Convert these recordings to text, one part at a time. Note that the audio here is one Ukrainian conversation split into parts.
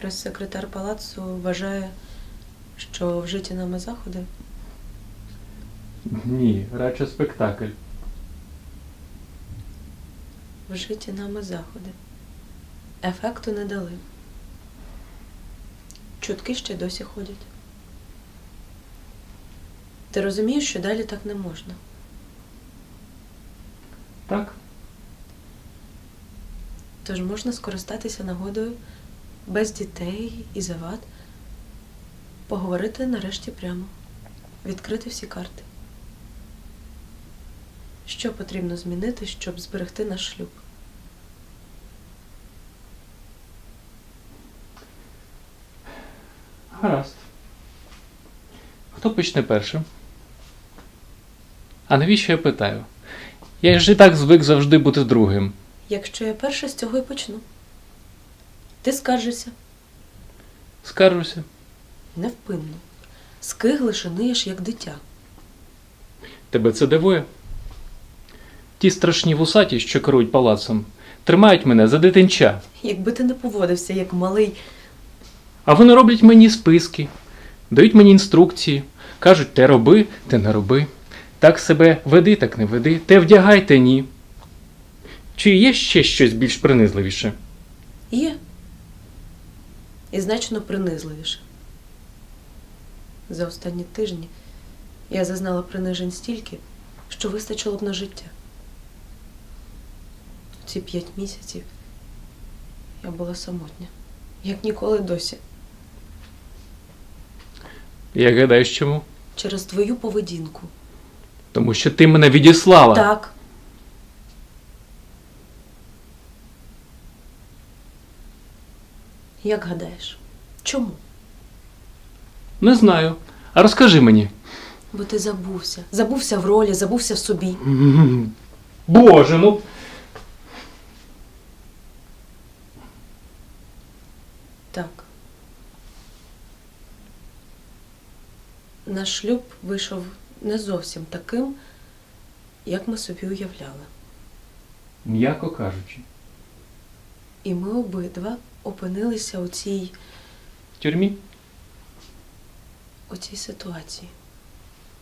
Прес-секретар палацу вважає, що вжиті нами заходи Ні, радше спектакль. вжиті нами заходи. Ефекту не дали. Чутки ще досі ходять. Ти розумієш, що далі так не можна. Так? Тож можна скористатися нагодою без дітей і завад, поговорити нарешті прямо, відкрити всі карти. Що потрібно змінити, щоб зберегти наш шлюб? Гаразд. Хто почне першим? А навіщо я питаю? Я ж і так звик завжди бути другим. Якщо я перша з цього і почну. Ти скаржишся Скаржуся. невпинно. Скигли шиниєш, як дитя. Тебе це дивує? Ті страшні вусаті, що керують палацом, тримають мене за дитинча, Якби ти не поводився, як малий, а вони роблять мені списки, дають мені інструкції, кажуть, те роби, те не роби. Так себе веди, так не веди, те вдягай, те ні. Чи є ще щось більш принизливіше? Є. І значно принизливіше. За останні тижні я зазнала принижень стільки, що вистачило б на життя. Ці п'ять місяців я була самотня, як ніколи досі, Я гадаєш чому? через твою поведінку. Тому що ти мене відіслала. Так. Як гадаєш? Чому? Не знаю. А розкажи мені. Бо ти забувся. Забувся в ролі, забувся в собі. Боже, ну. Так. Наш шлюб вийшов не зовсім таким, як ми собі уявляли. М'яко кажучи. І ми обидва опинилися у цій, тюрмі? у цій ситуації.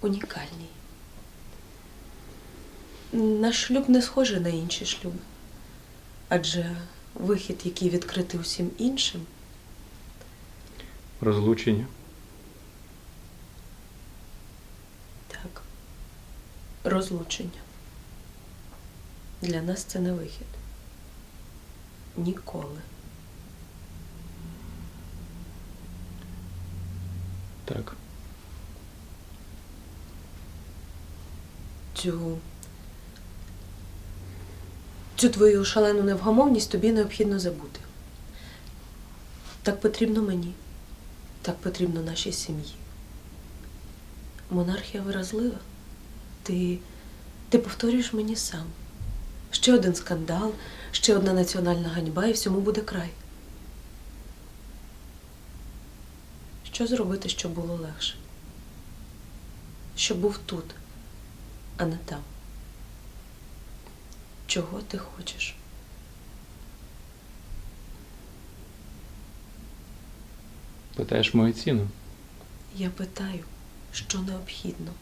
Унікальній. Наш шлюб не схожий на інші шлюби. Адже вихід, який відкритий усім іншим, Розлучення. так, розлучення. Для нас це не вихід. Ніколи. Так. Цю, цю твою шалену невгамовність тобі необхідно забути. Так потрібно мені, так потрібно нашій сім'ї. Монархія виразлива. Ти, ти повторюєш мені сам. Ще один скандал, ще одна національна ганьба, і всьому буде край. Що зробити, щоб було легше? Щоб був тут, а не там. Чого ти хочеш? Питаєш мою ціну. Я питаю, що необхідно.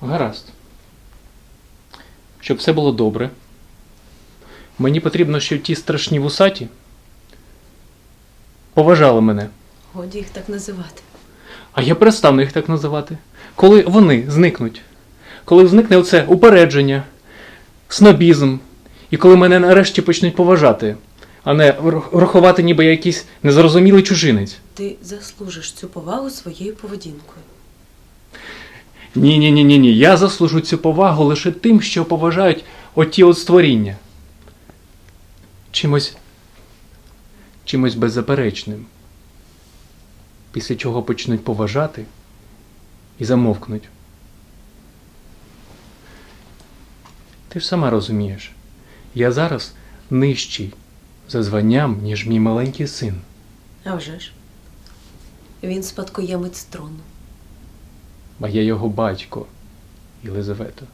Гаразд. Щоб все було добре. Мені потрібно, щоб ті страшні вусаті поважали мене. Годі їх так називати. А я перестану їх так називати. Коли вони зникнуть, коли зникне оце упередження, снобізм, і коли мене нарешті почнуть поважати, а не рах- рахувати ніби я якийсь незрозумілий чужинець. Ти заслужиш цю повагу своєю поведінкою. Ні, ні, ні, ні, ні. Я заслужу цю повагу лише тим, що поважають оті от створіння. Чимось. чимось беззаперечним. Після чого почнуть поважати і замовкнуть. Ти ж сама розумієш, я зараз нижчий за званням, ніж мій маленький син. А вже ж. Він спадкоємець трону. А я його батько, Єлизавета.